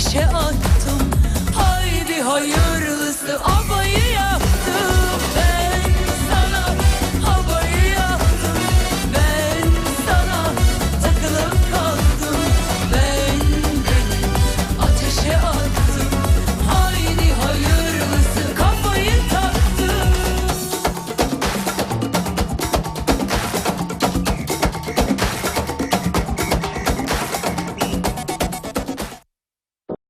ateşe attım. Haydi hayırlısı abayı